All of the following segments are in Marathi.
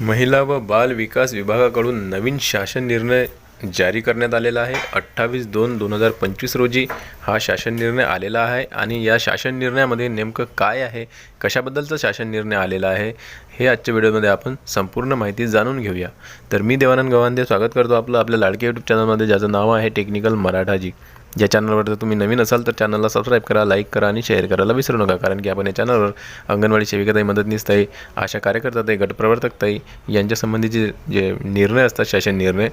महिला व बाल विकास विभागाकडून नवीन शासन निर्णय जारी करण्यात आलेला आहे. अठ्ठावीस दोन दोन हजार पंचवीस रोजी हा शासन निर्णय आलेला आहे आणि या शासन निर्णयामध्ये नेमकं काय आहे? कशाबद्दलचा शासन निर्णय आलेला आहे? हे आजच्या व्हिडिओमध्ये आपण संपूर्ण माहिती जाणून घेऊया. तर मी देवानंद गवांदे स्वागत करतो आपलं आपल्या लाडके यूट्यूब चॅनलमध्ये ज्याचं नाव आहे टेक्निकल मराठाजी. ज्या चॅनलवर जर तुम्ही नवीन असाल तर चॅनलला सबस्क्राईब करा लाईक करा आणि शेअर करायला विसरू नका. कारण की आपण या चॅनलवर अंगणवाडी सेविकाताई मदतनीसताई आशा कार्यकर्ताताई गटप्रवर्तकताई यांच्यासंबंधीचे जे निर्णय असतात शासन निर्णय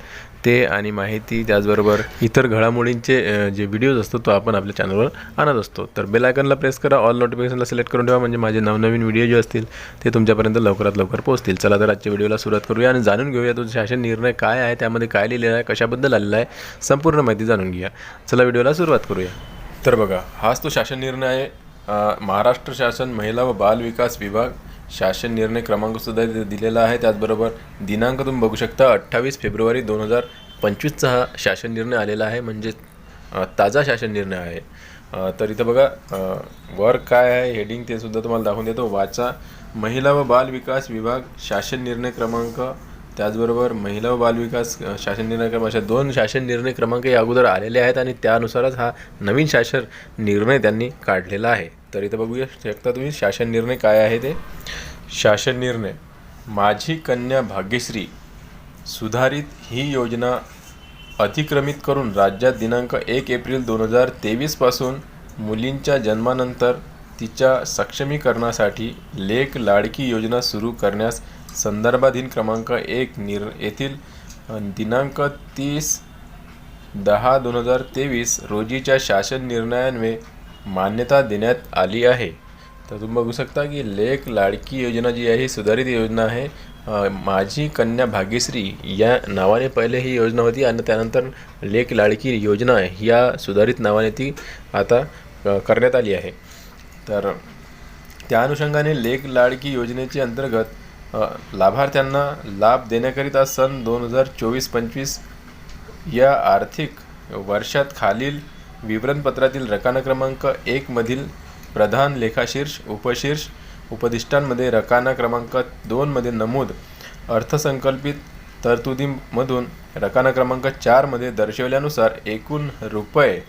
ते आणि माहिती त्याचबरोबर इतर घडामोडींचे जे व्हिडिओज असतो तो आपण आपल्या चॅनलवर आणत असतो. तर बेल आयकनला प्रेस करा ऑल नोटिफिकेशनला सिलेक्ट करून ठेवा. म्हणजे माझे नवनवीन व्हिडिओ जे असतील ते तुमच्यापर्यंत लवकरात लवकर पोहोचतील. चला तर आजच्या व्हिडिओला सुरुवात करूया आणि जाणून घेऊया तो शासन निर्णय काय आहे त्यामध्ये काय लिहिलेलं आहे कशाबद्दल आलेला आहे संपूर्ण माहिती जाणून घ्या चला व्हिडिओला सुरुवात करूया. तर बघा हाच तो शासन निर्णय आहे. महाराष्ट्र शासन महिला व बाल विकास विभाग शासन निर्णय क्रमांक सुद्धा दिलेला आहे. त्याचबरोबर दिनांक तुम्ही बघू शकता अठ्ठावीस फेब्रुवारी दोन हजार पंचवीसचा हा शासन निर्णय आलेला आहे. म्हणजे ताजा शासन निर्णय आहे. तर इथं बघा वर काय आहे हेडिंग ते सुद्धा तुम्हाला दाखवून देतो. वाचा महिला व बाल विकास विभाग शासन निर्णय क्रमांक त्याचबरोबर महिला व बालविकास शासन निर्णय क्रमांक अशा दोन शासन निर्णय क्रमांक या अगोदर आलेले आहेत आणि त्यानुसारच हा नवीन शासन निर्णय त्यांनी काढलेला आहे. तर इथं बघूया शकता तुम्ही शासन निर्णय काय आहे ते? शासन निर्णय माझी कन्या भाग्यश्री सुधारित ही योजना अतिक्रमित करून राज्यात दिनांक एक एप्रिल दोन हजार तेवीसपासून मुलींच्या जन्मानंतर तिच्या सक्षमीकरणासाठी लेख लाडकी योजना सुरू करण्यास संदर्भाधीन क्रमांक एक निर येथील दिनांक तीस दहा दोन हजार तेवीस रोजीच्या शासन निर्णयान्वये मान्यता देण्यात आली आहे. तर तुम्ही बघू शकता की लेख लाडकी योजना जी आहे ही सुधारित योजना आहे. माझी कन्या भाग्यश्री या नावाने पहिले ही योजना होती आणि त्यानंतर लेख लाडकी योजना या सुधारित नावाने ती आता करण्यात आली आहे. तर त्या अनुषंगाने लेख लाडकी योजनेचे अंतर्गत लाभार्थ्यांना लाभ देण्याकरिता सन दोन हजार चोवीस पंचवीस या आर्थिक वर्षात खालील विवरणपत्रातील रकाना क्रमांक एकमधील प्रधान लेखाशीर्ष उपशीर्ष उपदिष्टांमध्ये रकाना क्रमांक दोनमध्ये नमूद अर्थसंकल्पित तरतुदीमधून रकाना क्रमांक चारमध्ये दर्शवल्यानुसार एकूण रुपये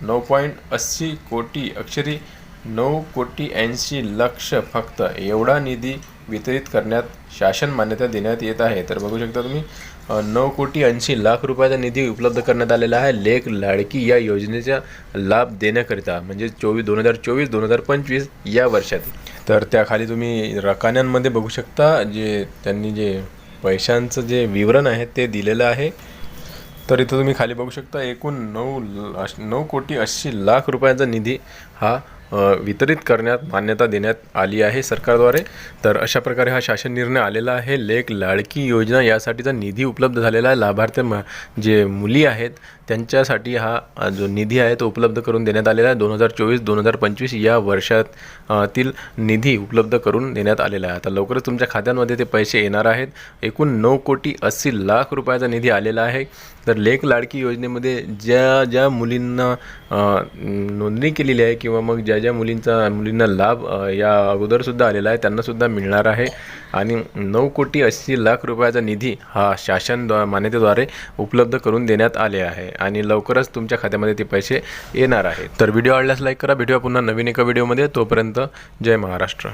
नऊ पॉईंट अस्सी कोटी अक्षरी नऊ कोटी ऐंशी लक्ष फक्त एवढा निधी वितरित करण्यात शासन मान्यता देण्यात येत आहे. तर बघू शकता तुम्ही नऊ कोटी ऐंशी लाख रुपयाचा निधी उपलब्ध करण्यात आलेला आहे. लेख लाडकी या योजनेचा लाभ देण्याकरिता म्हणजे चोवीस दोन हजार चोवीस दोन हजार पंचवीस या वर्षात. तर त्याखाली तुम्ही रकान्यांमध्ये बघू शकता जे त्यांनी जे पैशांचं जे विवरण आहे ते दिलेलं आहे. तर इथं तुम्ही खाली बघू शकता एकूण नऊ ल- नऊ कोटी ऐंशी लाख रुपयांचा निधी हा वितरित करण्यात मान्यता देण्यात आली आहे सरकारद्वारे. तर अशा प्रकारे हा शासन निर्णय आलेला आहे. लेख लाडकी योजना यासाठीचा निधी उपलब्ध झालेला आहे. लाभार्थी म जे मुली आहेत त्यांच्यासाठी हा जो निधी आहे तो उपलब्ध करून देण्यात आलेला आहे. दोन हजार चोवीस दोन हजार पंचवीस या वर्षातील निधी उपलब्ध करून देण्यात आलेला आहे. आता लवकरच तुमच्या खात्यांमध्ये ते पैसे येणार आहेत. एकूण नऊ कोटी अस्सी लाख रुपयाचा निधी आलेला आहे. तर लेख लाडकी योजनेमध्ये ज्या ज्या मुलींना नोंदणी केलेली आहे किंवा मग ज्या ज्या मुलींचा मुलींना लाभ या अगोदरसुद्धा आलेला आहे त्यांनासुद्धा मिळणार आहे. आणि नऊ कोटी अस्सी लाख रुपयाचा निधी हा शासन द्वा- मान्यतेद्वारे उपलब्ध करून देण्यात आले आहे. आणि लवकरच तुमच्या खात्यामध्ये ते पैसे येणार आहेत. तर व्हिडिओ आवडल्यास लाईक करा. भेटूया पुन्हा नवीन एका व्हिडिओमध्ये तोपर्यंत जय महाराष्ट्र.